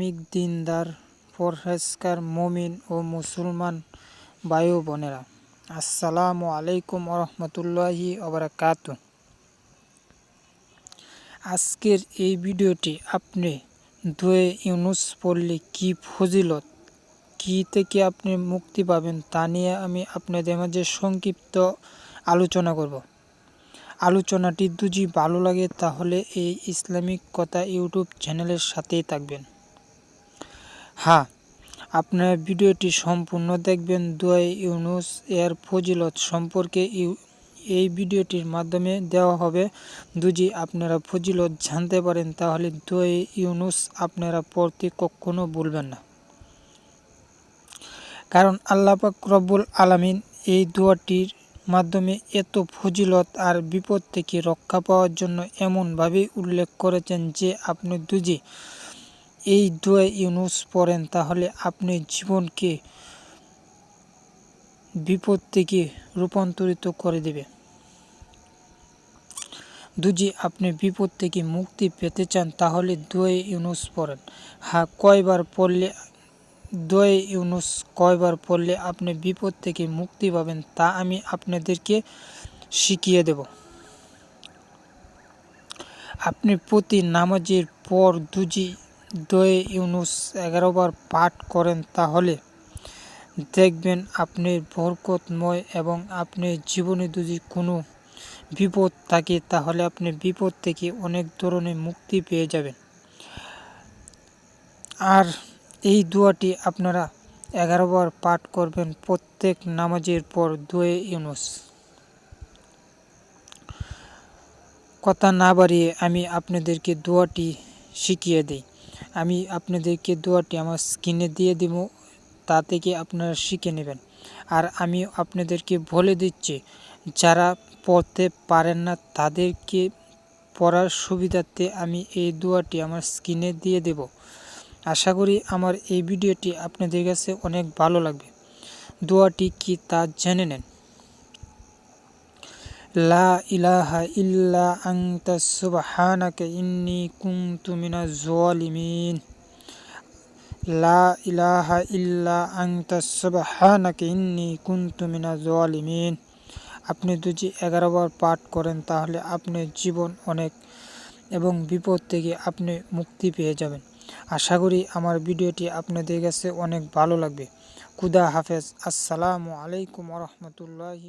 Islamic দিনদার, পরহেজগার, মমিন ও মুসলমান ও বোনেরা, আসসালামু আলাইকুম রহমতুল্লাহি ওবরাকাত আজকের এই ভিডিওটি আপনি দুয়ে ইউনুস পড়লে কি ফজিলত, কি থেকে আপনি মুক্তি পাবেন তা নিয়ে আমি আপনাদের মাঝে সংক্ষিপ্ত আলোচনা করব। আলোচনাটি দুজি ভালো লাগে তাহলে এই ইসলামিক কথা ইউটিউব চ্যানেলের সাথেই থাকবেন। হ্যাঁ আপনার ভিডিওটি সম্পূর্ণ দেখবেন। দোয়াই ইউনুস এর ফজিলত সম্পর্কে এই ভিডিওটির মাধ্যমে দেওয়া হবে। যদি আপনারা ফজিলত জানতে পারেন, তাহলে দোয়াই ইউনুস আপনারা পড়তে কখনো ভুলবেন না। কারণ আল্লাপাক রব্বুল আলামিন এই দোয়াটির মাধ্যমে এত ফজিলত আর বিপদ থেকে রক্ষা পাওয়ার জন্য এমনভাবে উল্লেখ করেছেন যে আপনি দুজি এই দোয়া ইউনুস পড়েন, তাহলে আপনি জীবনকে বিপদ থেকে রূপান্তরিত করে দেবে দুজি আপনি বিপদ থেকে মুক্তি পেতে চান, তাহলে দোয়ে ইউনুস পড়েন। হ্যাঁ কয়বার পড়লে, দোয়ে ইউনুস কয়বার পড়লে আপনি বিপদ থেকে মুক্তি পাবেন, তা আমি আপনাদেরকে শিখিয়ে দেব। আপনি প্রতি নামাজের পর দুজি দয়ে ইউনুস এগারোবার পাঠ করেন, তাহলে দেখবেন আপনি বরকতময় এবং আপনি জীবনে যদি কোনো বিপদ থাকে, তাহলে আপনি বিপদ থেকে অনেক ধরনের মুক্তি পেয়ে যাবেন। আর এই দোয়াটি আপনারা এগারোবার পাঠ করবেন প্রত্যেক নামাজের পর দোয়ে ইউনুস। কথা না বাড়িয়ে আমি আপনাদেরকে দোয়াটি শিখিয়ে দিই। আমি আপনাদেরকে দোয়াটি আমার স্ক্রিনে দিয়ে দিব, তা থেকে আপনারা শিখে নেবেন। আর আমি আপনাদেরকে বলে দিচ্ছি, যারা পড়তে পারেন না, তাদেরকে পড়ার সুবিধার্থে আমি এই দোয়াটি আমার স্ক্রিনে দিয়ে দেব। আশা করি আমার এই ভিডিওটি আপনাদের কাছে অনেক ভালো লাগবে। দোয়াটি কি তা জেনে নেন। লা ইলাহা ইল্লা আংতা সুবহানাকা ইন্নি কুনতু মিনাজ জালিমিন লা ইলাহা ইল্লা আংতা সুবহানাকা ইন্নি কুনতু মিনাজ জালিমিন আপনি যদি এগারোবার পাঠ করেন তাহলে আপনার জীবন অনেক এবং বিপদ থেকে আপনি মুক্তি পেয়ে যাবেন। আশা করি আমার ভিডিওটি আপনাদের কাছে অনেক ভালো লাগবে। খুদা হাফেজ। আসসালামু আলাইকুম রহমতুল্লাহি